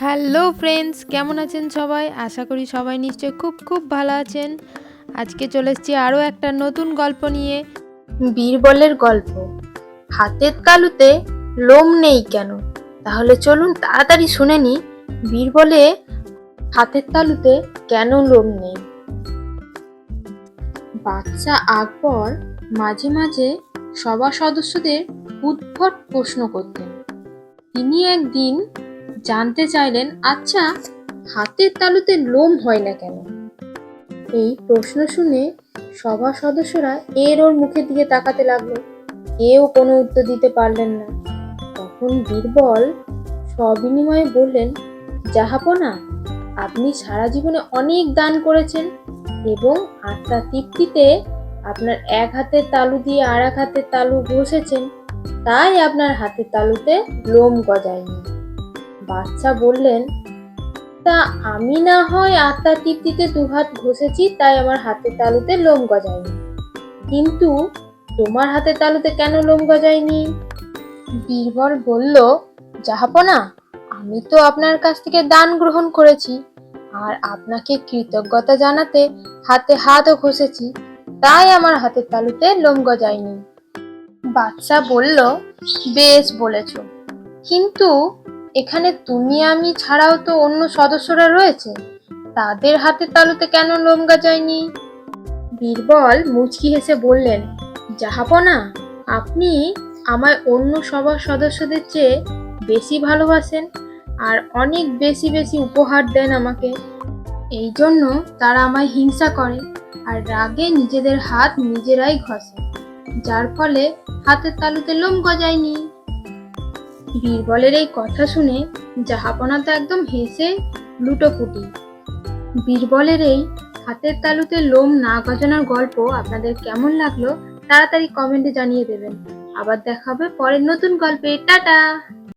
Hello friends, কেমন আছেন সবাই? আশা করি সবাই নিশ্চয়ই খুব খুব ভালো আছেন। আজকে চলে এসেছি আরও একটা নতুন গল্প নিয়ে। বীরবলের গল্প। হাতের তালুতে লোম নেই কেন? তাহলে চলুন তাড়াতাড়ি শুনে নি, বীরবলে হাতের তালুতে কেন লোম নেই? বাচ্চা আকবর মাঝে মাঝে সভা সদস্যদের উদ্ভট প্রশ্ন করতেন। তিনি একদিন জানতে চাইলেন আচ্ছা হাতের তালুতে লোম হয় না কেন? এই প্রশ্ন শুনে সভা সদস্যরা এর ওর মুখের দিকে তাকাতে লাগল। কেউ কোনো উত্তর দিতে পারলেন না। তখন বীরবল সবিনিময়ে বললেন, জাহাপনা, আপনি সারা জীবনে অনেক দান করেছেন এবং আত্মা তৃপ্তিতে আপনার এক হাতের তালু দিয়ে আর এক হাতের তালু ঘষেছেন। তাই আপনার হাতের তালুতে লোম গজায়নি। বাচ্চা বললেন, তা আমি না হয় আত্মা তৃপ্তিতে দুহাত ঘষেছি, তাই আমার হাতের তালুতে লোম গজায়নি। কিন্তু তোমার হাতের তালুতে কেন লোম গজায়নি? বীরবল বলল জাহাপনা আমি তো আপনার কাছ থেকে দান গ্রহণ করেছি, আর আপনাকে কৃতজ্ঞতা জানাতে হাতে হাতও ঘষেছি, তাই আমার হাতের তালুতে লোম গজায়নি। বাচ্চা বলল, বেশ বলেছ। কিন্তু এখানে তুমি, আমি ছাড়াও তো অন্য সদস্যরা রয়েছে। তাদের হাতে তালুতে কেন লোম গাজায়নি? বীরবল মুচকি হেসে বললেন, জাহাপনা, আপনি আমায় অন্য সবার সদস্যদের চেয়ে বেশি ভালোবাসেন আর অনেক বেশি বেশি উপহার দেন আমাকে। এই জন্য তারা আমায় হিংসা করে আর রাগে নিজেদের হাত নিজেরাই ঘষে, যার ফলে হাতের তালুতে লোম গজায়নি। বীরবলের এই কথা শুনে জাহাপনা তো একদম হেসে লুটোপুটি বীরবলের এই হাতের তালুতে লোম না গজানোর গল্প আপনাদের কেমন লাগল তাড়াতাড়ি কমেন্টে জানিয়ে দেবেন। আবার দেখা হবে পরের নতুন গল্পে। টাটা!